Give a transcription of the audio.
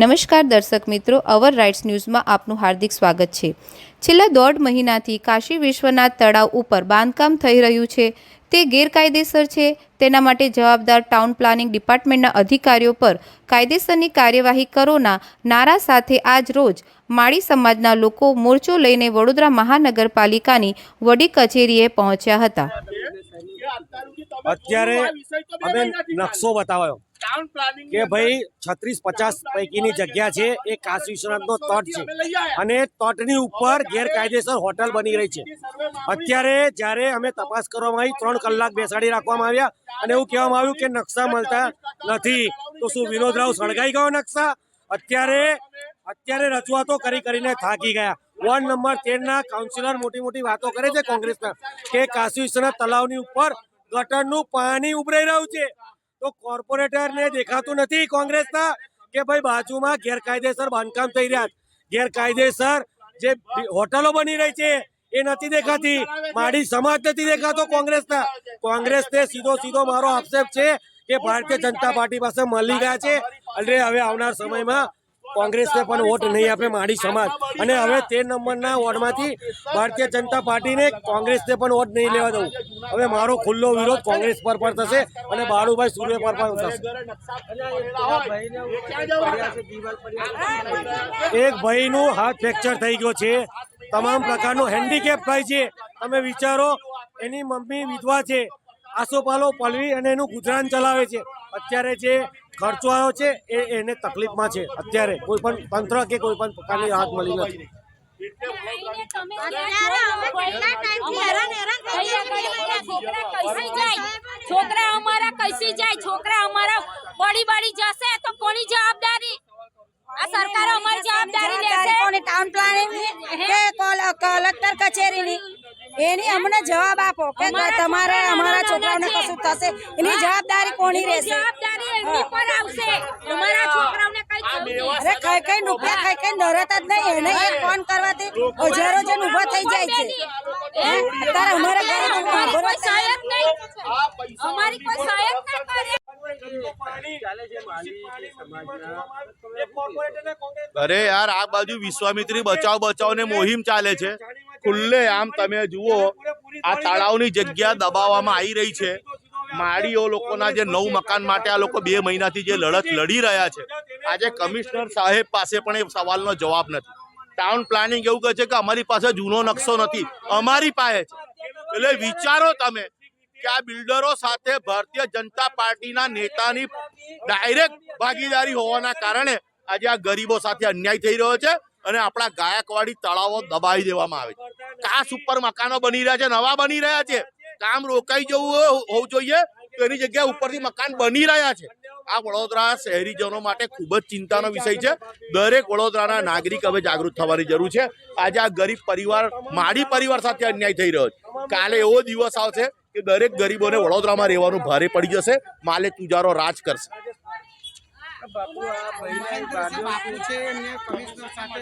નમસ્કાર દર્શક મિત્રો, અવર રાઇટ્સ ન્યૂઝમાં આપનું હાર્દિક સ્વાગત છે. છેલ્લા દોઢ મહિનાથી કાશી વિશ્વનાથ તળાવ ઉપર બાંધકામ થઈ રહ્યું છે. તે ગેરકાયદેસર છે. તેના માટે જવાબદાર ટાઉન પ્લાનિંગ ડિપાર્ટમેન્ટના અધિકારીઓ પર કાયદેસરની કાર્યવાહી કરોના નારા સાથે આજ રોજ માળી સમાજના લોકો મોરચો લઈને વડોદરા મહાનગરપાલિકાની વડી કચેરીએ પહોંચ્યા હતા. અત્યારે અમે નકશો બતાવ્યો કે ભાઈ છત્રીસ પચાસ પૈકીની જગ્યા છે એ કાશી વિશ્વનાથનો તટ છે. અને તટની ઉપર ગેરકાયદેસર હોટલ બની રહી છે. અત્યારે જ્યારે અમે તપાસ કરવામાં આવી ત્રણ કલાક બેસાડી રાખવામાં આવ્યા અને એવું કહેવામાં આવ્યું કે નકશા મળતા નથી. તો શું વિનોદ રાવ સળગાઈ ગયો નકશા? અત્યારે અત્યારે રજૂઆતો કરી કરીને થાકી ગયા. વોર્ડ નંબર તેરના કાઉન્સિલર મોટી મોટી વાતો કરે છે કોંગ્રેસના કે કાશી વિશ્વનાથ તલાવની ઉપર ગટરનું પાણી ઉભરાઈ રહ્યું છે. તો કોર્પોરેટરને દેખાતું નથી કોંગ્રેસના કે ભાઈ બાજુમાં ગેરકાયદેસર બાંધકામ થઈ રહ્યા ગેરકાયદેસર જે હોટલો બની રહી છે એ નથી દેખાતી. માડી સમાજ નથી દેખાતો કોંગ્રેસના. કોંગ્રેસને સીધો સીધો મારો આક્ષેપ છે કે ભારતીય જનતા પાર્ટી પાસે મળી ગયા છે. અને હવે આવનાર સમયમાં કોંગ્રેસને પણ વોટ નહીં આપે માડી સમાજ. અને હવે તેર નંબરના વોર્ડમાંથી ભારતીય જનતા પાર્ટીને કોંગ્રેસને પણ વોટ નહીં લેવા દઉં. હવે મારો ખુલ્લો વિરોધ કોંગ્રેસ પર પણ થશે અને બાળુભાઈ સૂર્ય પર પણ થશે. એક ભાઈનું હાથ ફ્રેક્ચર થઈ ગયો છે. તમામ પ્રકારનો હેન્ડીકેપ થાય છે. તમે વિચારો એની મમ્મી વિધવા છે. આસોપાલો પલવી અને એનું ગુજરાન ચલાવે છે. અત્યારે જે ખર્ચો આવ્યો છે એ એને તકલીફમાં છે. અત્યારે કોઈ પણ તંત્ર કે કોઈ પણ પ્રકારની રાહત મળી નથી. છોકરા અમારા કૈસી જાય છોકરા અમારા બળી બળી જશે તો કોની જવાબદારી? આ સરકાર અમારી જવાબદારી લેશે. કોની? ટાઉન પ્લાનિંગ કે કલેક્ટર કચેરીની? એની અમને જવાબ આપો કે તમારે અમારા છોકરાઓને કશું થશે? એની જવાબદારી કોની રહેશે? અરે કઈ કઈ નુકસાન કઈ છોકરાઓને કઈ નરત જ નહીં. એને એક ફોન કરવાથી હજારો જણ ઊભા થઈ જાય છે. હે? અત્યારે અમારા ઘરે અમારી કોઈ સહાયક નહીં. અમારી કોઈ સહાયક ના કરે. અરે યાર આ બાજુ વિશ્વામિત્રી બચાવ બચાવને મોહિમ ચાલે છે. ખુલ્લે આમ તમે જુઓ આ તળાવની જગ્યા દબાવવામાં આવી રહી છે. માળીઓ લોકોના જે નવ મકાન માટે આ લોકો બે મહિનાથી જે લડત લડી રહ્યા છે. આજે કમિશનર સાહેબ પાસે પણ એ સવાલનો જવાબ નથી. ટાઉન પ્લાનિંગ એવું કહે છે કે અમારી પાસે જૂનો નકશો નથી અમારી પાસે છે. એટલે વિચારો તમે કે આ બિલ્ડરો સાથે ભારતીય જનતા પાર્ટીના નેતાની ડાયરેક્ટ ભાગીદારી હોવાના કારણે આજે આ ગરીબો સાથે અન્યાય થઈ રહ્યો છે. અને આપણા ગાયકવાડી તળાવો દબાવી દેવામાં આવે છે. કાસ ઉપર મકાનો બની રહ્યા છે, નવા બની રહ્યા છે. કામ રોકાઈ જવું હોવું જોઈએ તો એની જગ્યાએ ઉપરથી મકાન બની રહ્યા છે. આ વડોદરા શહેરીજનો માટે ખૂબ જ ચિંતાનો વિષય છે. દરેક વડોદરાના નાગરિક હવે જાગૃત થવાની જરૂર છે. આજે આ ગરીબ પરિવાર, માડી પરિવાર સાથે અન્યાય થઈ રહ્યો છે. કાલે એવો દિવસ આવશે કે દરેક ગરીબોને વડોદરામાં રહેવાનું ભારે પડી જશે. માલે તુજારો રાજ કરશે. બાપુ આ ભાઈ છે એમને કમિશનર સાથે